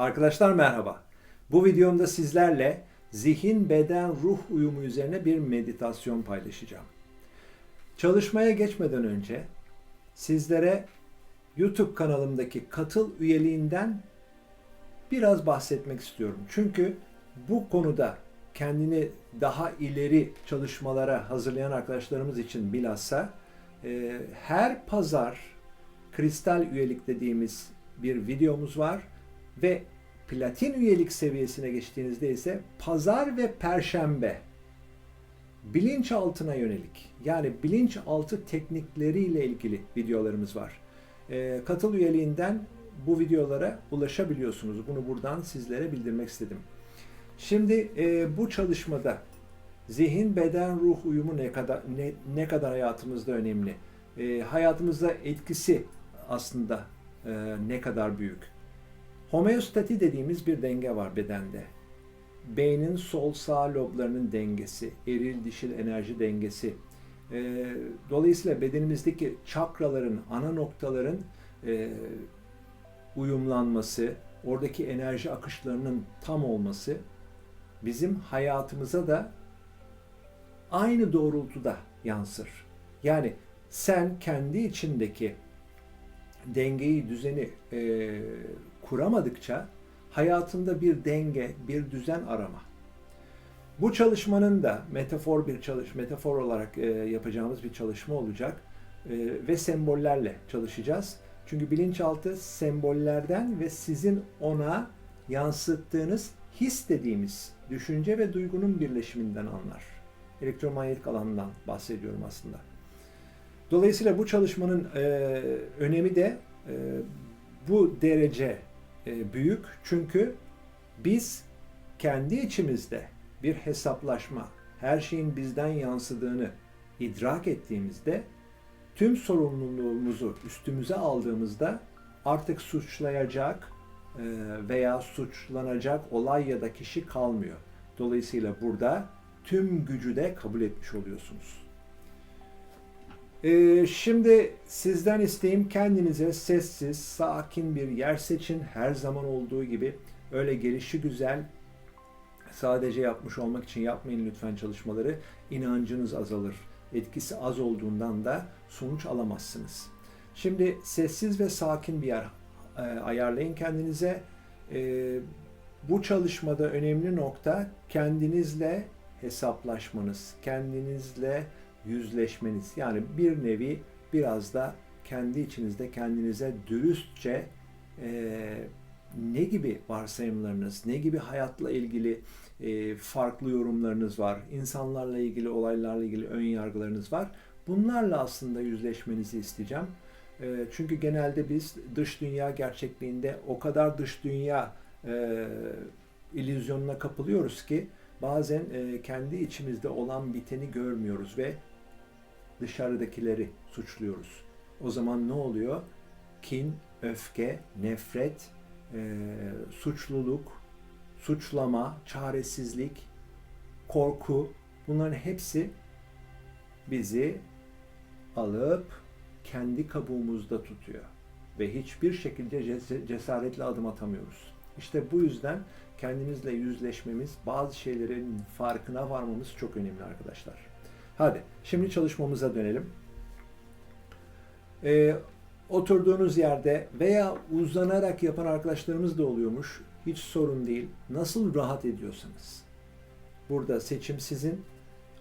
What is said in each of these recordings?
Arkadaşlar merhaba. Bu videomda sizlerle zihin, beden, ruh uyumu üzerine bir meditasyon paylaşacağım. Çalışmaya geçmeden önce sizlere YouTube kanalımdaki katıl üyeliğinden biraz bahsetmek istiyorum. Çünkü bu konuda kendini daha ileri çalışmalara hazırlayan arkadaşlarımız için bilhassa e, her pazar kristal üyelik dediğimiz bir videomuz var ve platin üyelik seviyesine geçtiğinizde ise pazar ve perşembe bilinçaltına yönelik yani bilinçaltı teknikleriyle ilgili videolarımız var. E, katıl üyeliğinden bu videolara ulaşabiliyorsunuz. Bunu buradan sizlere bildirmek istedim. Şimdi e, bu çalışmada zihin, beden, ruh uyumu ne kadar ne, ne kadar hayatımızda önemli. E, hayatımızda etkisi aslında e, ne kadar büyük. Homeostati dediğimiz bir denge var bedende. Beynin sol sağ loblarının dengesi, eril dişil enerji dengesi. E, dolayısıyla bedenimizdeki çakraların, ana noktaların e, uyumlanması, oradaki enerji akışlarının tam olması bizim hayatımıza da aynı doğrultuda yansır. Yani sen kendi içindeki dengeyi, düzeni e, kuramadıkça hayatında bir denge, bir düzen arama. Bu çalışmanın da metafor bir çalış, metafor olarak e, yapacağımız bir çalışma olacak e, ve sembollerle çalışacağız. Çünkü bilinçaltı sembollerden ve sizin ona yansıttığınız his dediğimiz düşünce ve duygunun birleşiminden anlar. Elektromanyetik alandan bahsediyorum aslında. Dolayısıyla bu çalışmanın e, önemi de e, bu derece büyük. Çünkü biz kendi içimizde bir hesaplaşma, her şeyin bizden yansıdığını idrak ettiğimizde tüm sorumluluğumuzu üstümüze aldığımızda artık suçlayacak e, veya suçlanacak olay ya da kişi kalmıyor. Dolayısıyla burada tüm gücü de kabul etmiş oluyorsunuz. Ee, şimdi sizden isteğim kendinize sessiz, sakin bir yer seçin. Her zaman olduğu gibi öyle gelişi güzel, sadece yapmış olmak için yapmayın lütfen çalışmaları. İnancınız azalır. Etkisi az olduğundan da sonuç alamazsınız. Şimdi sessiz ve sakin bir yer e, ayarlayın kendinize. E, bu çalışmada önemli nokta kendinizle hesaplaşmanız, kendinizle yüzleşmeniz. Yani bir nevi biraz da kendi içinizde kendinize dürüstçe e, ne gibi varsayımlarınız, ne gibi hayatla ilgili e, farklı yorumlarınız var, insanlarla ilgili, olaylarla ilgili ön yargılarınız var. Bunlarla aslında yüzleşmenizi isteyeceğim. E, çünkü genelde biz dış dünya gerçekliğinde o kadar dış dünya e, illüzyonuna kapılıyoruz ki bazen e, kendi içimizde olan biteni görmüyoruz ve dışarıdakileri suçluyoruz. O zaman ne oluyor? Kin, öfke, nefret, e, suçluluk, suçlama, çaresizlik, korku bunların hepsi bizi alıp kendi kabuğumuzda tutuyor ve hiçbir şekilde cesaretle adım atamıyoruz. İşte bu yüzden kendimizle yüzleşmemiz, bazı şeylerin farkına varmamız çok önemli arkadaşlar. Hadi şimdi çalışmamıza dönelim. Ee, oturduğunuz yerde veya uzanarak yapan arkadaşlarımız da oluyormuş. Hiç sorun değil. Nasıl rahat ediyorsanız. Burada seçim sizin.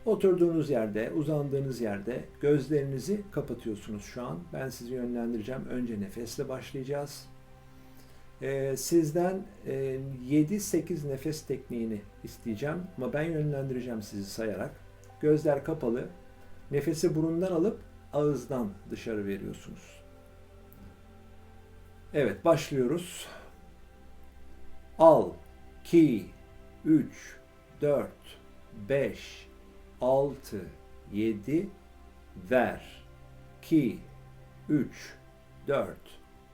Oturduğunuz yerde, uzandığınız yerde gözlerinizi kapatıyorsunuz şu an. Ben sizi yönlendireceğim. Önce nefesle başlayacağız. Ee, sizden e, 7-8 nefes tekniğini isteyeceğim ama ben yönlendireceğim sizi sayarak. Gözler kapalı. Nefesi burundan alıp ağızdan dışarı veriyorsunuz. Evet başlıyoruz. Al, 2, 3, 4, 5, 6, 7, ver. 2, 3, 4,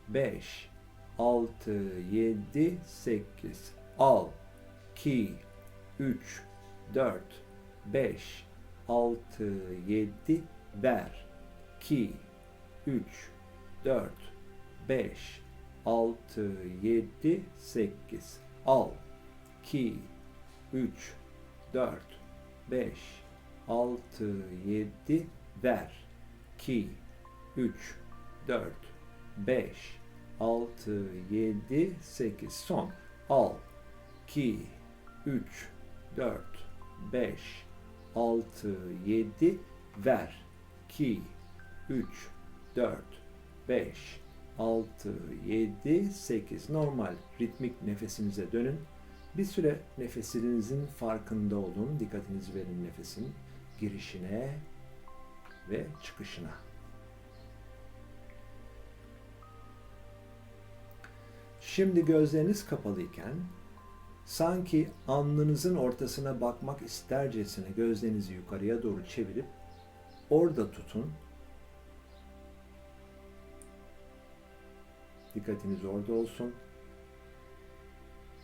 5, 6, 7, 8. Al, 2, 3, 4, 5, 6, 7, ver. 2, 3, 4, 5, 6, 7, 8. Al. 2, 3, 4, 5, 6, 7. Ver. 2, 3, 4, 5, 6, 7, 8. Son. Al. 2, 3, 4, 5, 6, 7. Ver. 2, 3, 4, 5, 6, 7, 8. Normal ritmik nefesinize dönün. Bir süre nefesinizin farkında olun. Dikkatinizi verin nefesin girişine ve çıkışına. Şimdi gözleriniz kapalıyken sanki alnınızın ortasına bakmak istercesine gözlerinizi yukarıya doğru çevirip orada tutun Dikkatiniz orada olsun.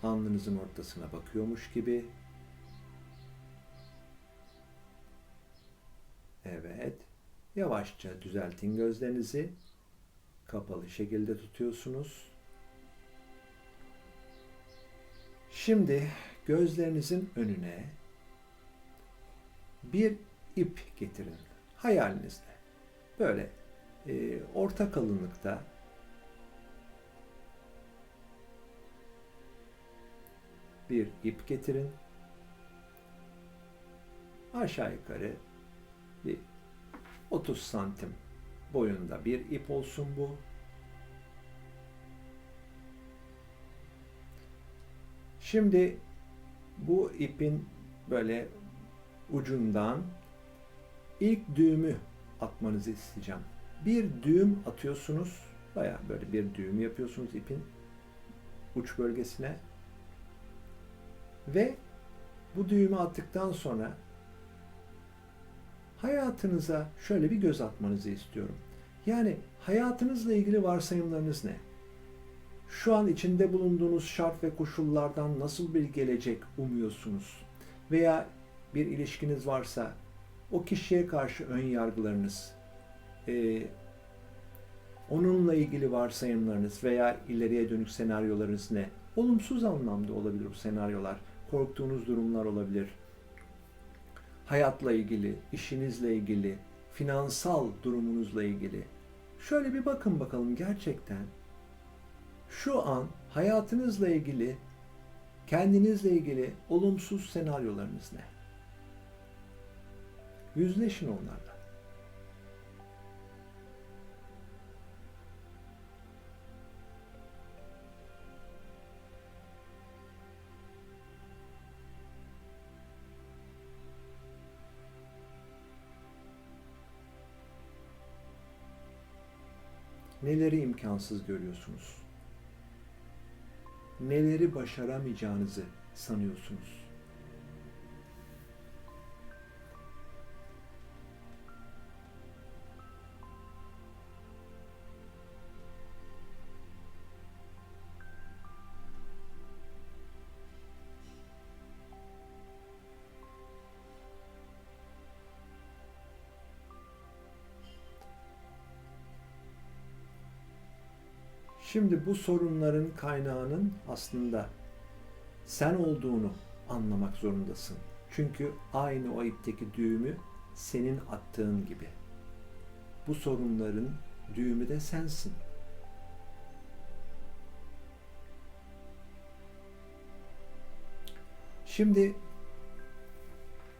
Alnınızın ortasına bakıyormuş gibi. Evet. Yavaşça düzeltin gözlerinizi. Kapalı şekilde tutuyorsunuz. Şimdi gözlerinizin önüne bir ip getirin. Hayalinizde. Böyle e, orta kalınlıkta bir ip getirin. Aşağı yukarı bir 30 santim boyunda bir ip olsun bu. Şimdi bu ipin böyle ucundan ilk düğümü atmanızı isteyeceğim. Bir düğüm atıyorsunuz. Baya böyle bir düğüm yapıyorsunuz ipin uç bölgesine. Ve bu düğümü attıktan sonra hayatınıza şöyle bir göz atmanızı istiyorum. Yani hayatınızla ilgili varsayımlarınız ne? Şu an içinde bulunduğunuz şart ve koşullardan nasıl bir gelecek umuyorsunuz? Veya bir ilişkiniz varsa o kişiye karşı ön yargılarınız, e, onunla ilgili varsayımlarınız veya ileriye dönük senaryolarınız ne? Olumsuz anlamda olabilir bu senaryolar korktuğunuz durumlar olabilir. Hayatla ilgili, işinizle ilgili, finansal durumunuzla ilgili. Şöyle bir bakın bakalım gerçekten şu an hayatınızla ilgili, kendinizle ilgili olumsuz senaryolarınız ne? Yüzleşin onlarla. Neleri imkansız görüyorsunuz? Neleri başaramayacağınızı sanıyorsunuz? Şimdi bu sorunların kaynağının aslında sen olduğunu anlamak zorundasın. Çünkü aynı o ipteki düğümü senin attığın gibi. Bu sorunların düğümü de sensin. Şimdi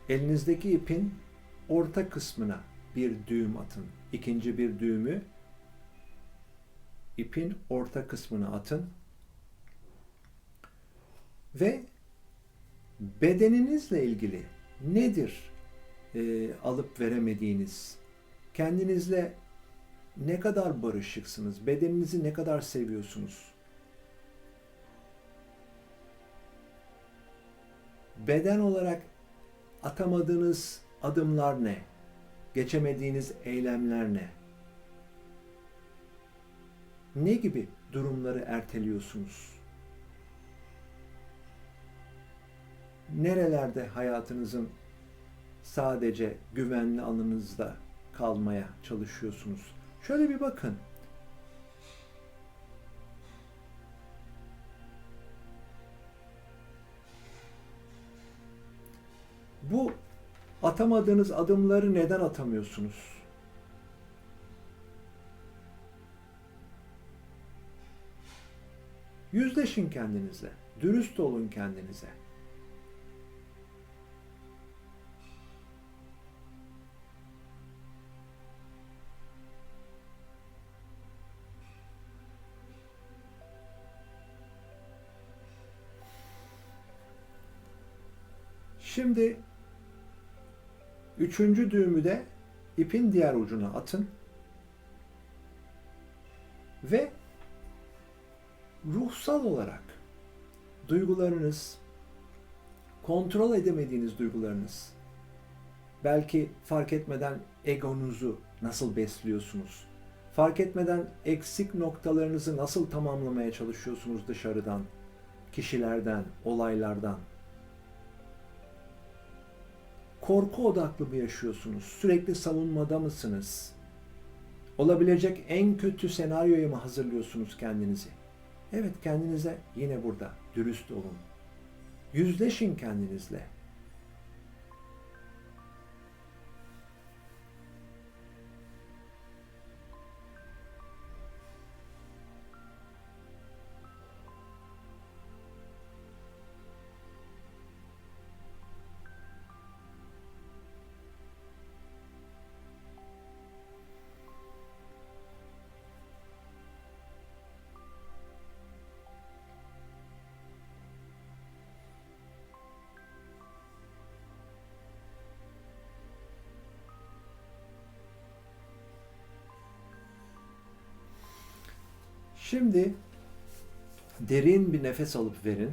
elinizdeki ipin orta kısmına bir düğüm atın. İkinci bir düğümü ipin orta kısmını atın. Ve bedeninizle ilgili nedir e, alıp veremediğiniz, kendinizle ne kadar barışıksınız, bedeninizi ne kadar seviyorsunuz, beden olarak atamadığınız adımlar ne, geçemediğiniz eylemler ne? ne gibi durumları erteliyorsunuz? Nerelerde hayatınızın sadece güvenli alanınızda kalmaya çalışıyorsunuz? Şöyle bir bakın. Bu atamadığınız adımları neden atamıyorsunuz? Yüzleşin kendinizle. Dürüst olun kendinize. Şimdi üçüncü düğümü de ipin diğer ucuna atın ve ruhsal olarak duygularınız, kontrol edemediğiniz duygularınız, belki fark etmeden egonuzu nasıl besliyorsunuz, fark etmeden eksik noktalarınızı nasıl tamamlamaya çalışıyorsunuz dışarıdan, kişilerden, olaylardan, korku odaklı mı yaşıyorsunuz? Sürekli savunmada mısınız? Olabilecek en kötü senaryoyu mu hazırlıyorsunuz kendinizi? Evet kendinize yine burada dürüst olun. Yüzleşin kendinizle. Şimdi derin bir nefes alıp verin.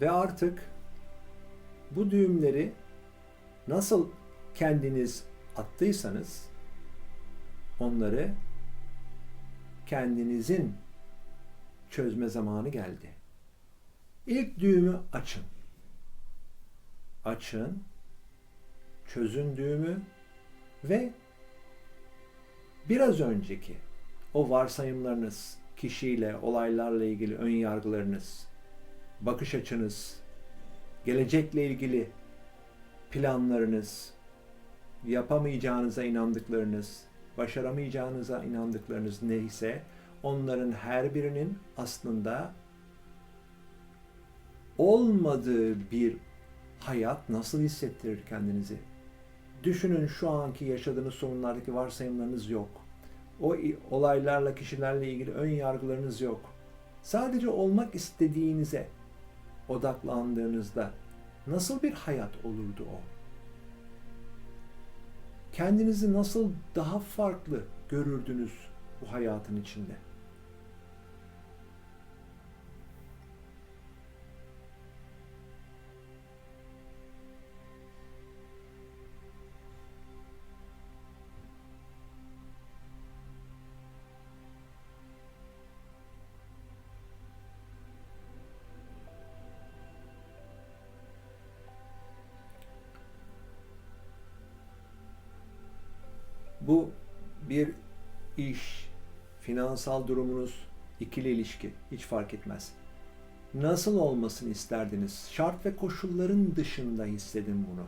Ve artık bu düğümleri nasıl kendiniz attıysanız onları kendinizin çözme zamanı geldi. İlk düğümü açın. Açın. Çözün düğümü ve biraz önceki o varsayımlarınız, kişiyle, olaylarla ilgili ön yargılarınız, bakış açınız, gelecekle ilgili planlarınız, yapamayacağınıza inandıklarınız, başaramayacağınıza inandıklarınız neyse onların her birinin aslında olmadığı bir hayat nasıl hissettirir kendinizi? Düşünün şu anki yaşadığınız sorunlardaki varsayımlarınız yok. O olaylarla, kişilerle ilgili ön yargılarınız yok. Sadece olmak istediğinize odaklandığınızda nasıl bir hayat olurdu o? Kendinizi nasıl daha farklı görürdünüz bu hayatın içinde? Bu bir iş, finansal durumunuz, ikili ilişki hiç fark etmez. Nasıl olmasını isterdiniz? Şart ve koşulların dışında hissedin bunu.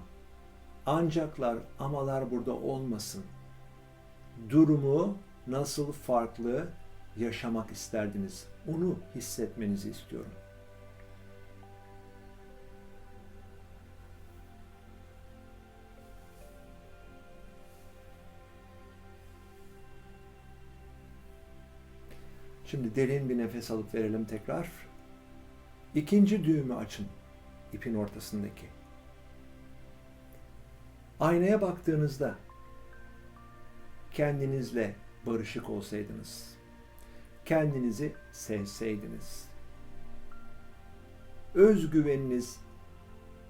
Ancaklar, amalar burada olmasın. Durumu nasıl farklı yaşamak isterdiniz? Onu hissetmenizi istiyorum. Şimdi derin bir nefes alıp verelim tekrar. İkinci düğümü açın. ipin ortasındaki. Aynaya baktığınızda kendinizle barışık olsaydınız, kendinizi sevseydiniz, özgüveniniz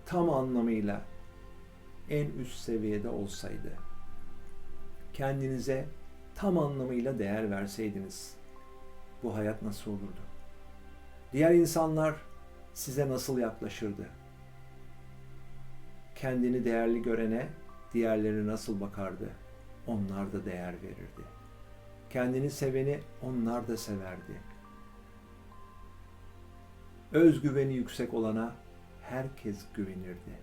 tam anlamıyla en üst seviyede olsaydı, kendinize tam anlamıyla değer verseydiniz, bu hayat nasıl olurdu? Diğer insanlar size nasıl yaklaşırdı? Kendini değerli görene diğerleri nasıl bakardı? Onlar da değer verirdi. Kendini seveni onlar da severdi. Özgüveni yüksek olana herkes güvenirdi.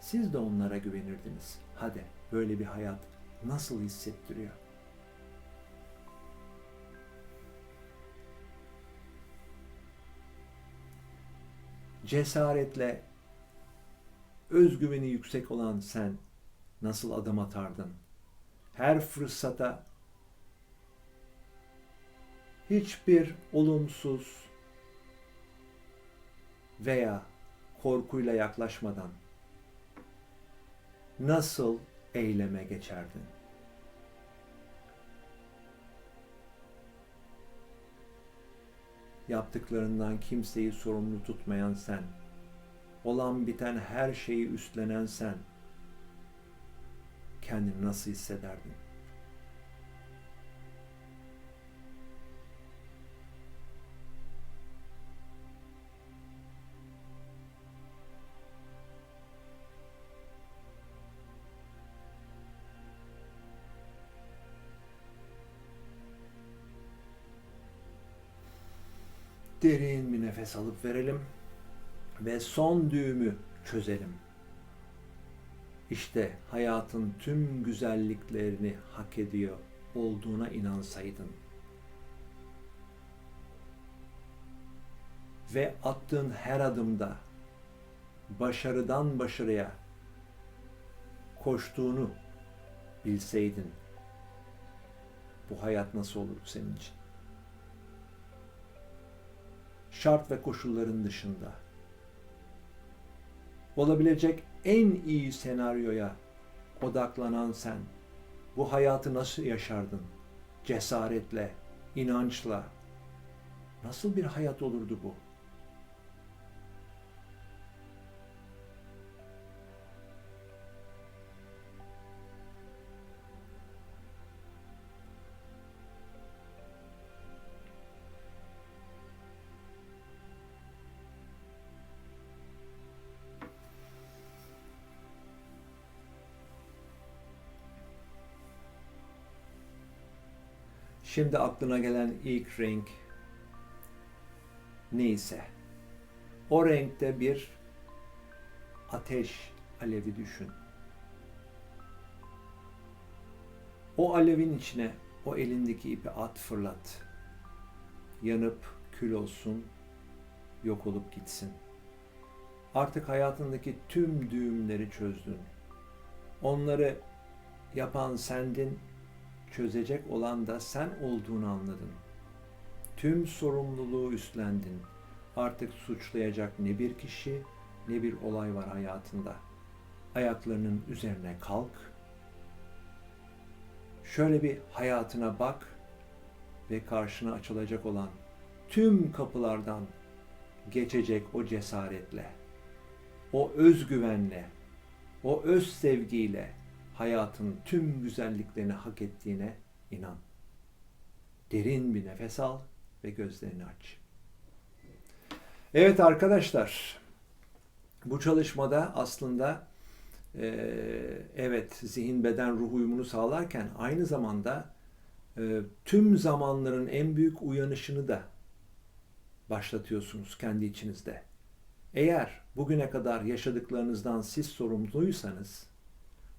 Siz de onlara güvenirdiniz. Hadi böyle bir hayat nasıl hissettiriyor? Cesaretle özgüveni yüksek olan sen nasıl adım atardın? Her fırsata hiçbir olumsuz veya korkuyla yaklaşmadan nasıl eyleme geçerdin? Yaptıklarından kimseyi sorumlu tutmayan sen, olan biten her şeyi üstlenen sen, kendini nasıl hissederdin? Derin bir nefes alıp verelim ve son düğümü çözelim. İşte hayatın tüm güzelliklerini hak ediyor olduğuna inansaydın ve attığın her adımda başarıdan başarıya koştuğunu bilseydin bu hayat nasıl olurdu senin için? Şart ve koşulların dışında olabilecek en iyi senaryoya odaklanan sen bu hayatı nasıl yaşardın? Cesaretle, inançla. Nasıl bir hayat olurdu bu? Şimdi aklına gelen ilk renk neyse o renkte bir ateş alevi düşün. O alevin içine o elindeki ipi at fırlat. Yanıp kül olsun, yok olup gitsin. Artık hayatındaki tüm düğümleri çözdün. Onları yapan sendin, çözecek olan da sen olduğunu anladın. Tüm sorumluluğu üstlendin. Artık suçlayacak ne bir kişi ne bir olay var hayatında. Ayaklarının üzerine kalk. Şöyle bir hayatına bak ve karşına açılacak olan tüm kapılardan geçecek o cesaretle, o özgüvenle, o öz sevgiyle hayatın tüm güzelliklerini hak ettiğine inan. Derin bir nefes al ve gözlerini aç. Evet arkadaşlar, bu çalışmada aslında e, evet zihin beden ruh uyumunu sağlarken aynı zamanda e, tüm zamanların en büyük uyanışını da başlatıyorsunuz kendi içinizde. Eğer bugüne kadar yaşadıklarınızdan siz sorumluysanız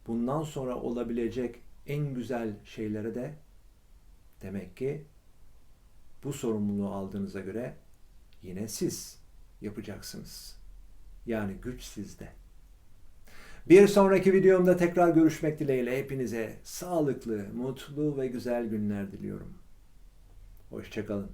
bundan sonra olabilecek en güzel şeylere de demek ki bu sorumluluğu aldığınıza göre yine siz yapacaksınız. Yani güç sizde. Bir sonraki videomda tekrar görüşmek dileğiyle hepinize sağlıklı, mutlu ve güzel günler diliyorum. Hoşçakalın.